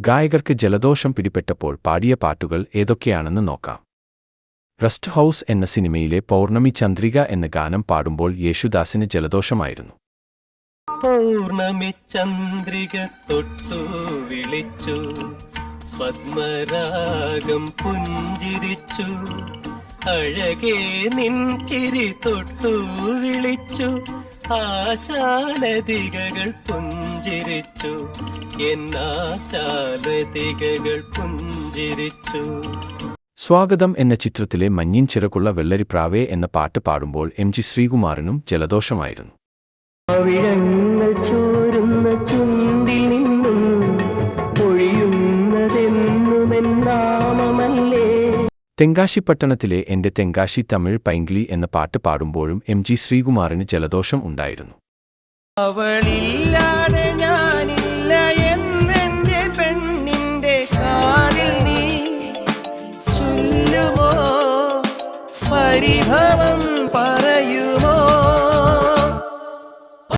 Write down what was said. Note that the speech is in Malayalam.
ഗായകർക്ക് ജലദോഷം പിടിപെട്ടപ്പോൾ പാടിയ പാട്ടുകൾ ഏതൊക്കെയാണെന്ന് നോക്കാം. റസ്റ്റ് ഹൗസ് എന്ന സിനിമയിലെ പൗർണമി ചന്ദ്രിക എന്ന ഗാനം പാടുമ്പോൾ യേശുദാസിന് ജലദോഷമായിരുന്നു. പൗർണമി ചന്ദ്രിക തൊട്ടു വിളിച്ചു. പത്മരാഗം പുഞ്ചിരിച്ചു. അഴകേ നിൻ ചിരി തൊട്ടു വിളിച്ചു. ആശാലതികകൾ പുഞ്ചിരിച്ചു. എന്നാശാലതികകൾ പുഞ്ചിരിച്ചു. സ്വാഗതം എന്ന ചിത്രത്തിലെ മഞ്ഞിൻ ചിറക്കുള്ള വെള്ളരി പ്രാവേ എന്ന പാട്ട് പാടുമ്പോൾ എം ജി ശ്രീകുമാറിനും ജലദോഷമായിരുന്നു. പവിഴങ്ങൾ ചോരുന്ന ചുണ്ടിൽ നിന്നും പൊഴിയുന്നതെന്നുമെന്നാമല്ലേ തെങ്കാശി പട്ടണത്തിലെ എന്റെ തെങ്കാശി തമിഴ് പൈങ്കിളി എന്ന പാട്ട് പാടുമ്പോഴും എം ജി ശ്രീകുമാറിന് ജലദോഷം ഉണ്ടായിരുന്നു. അവളില്ലാതെ பரிபவம் பர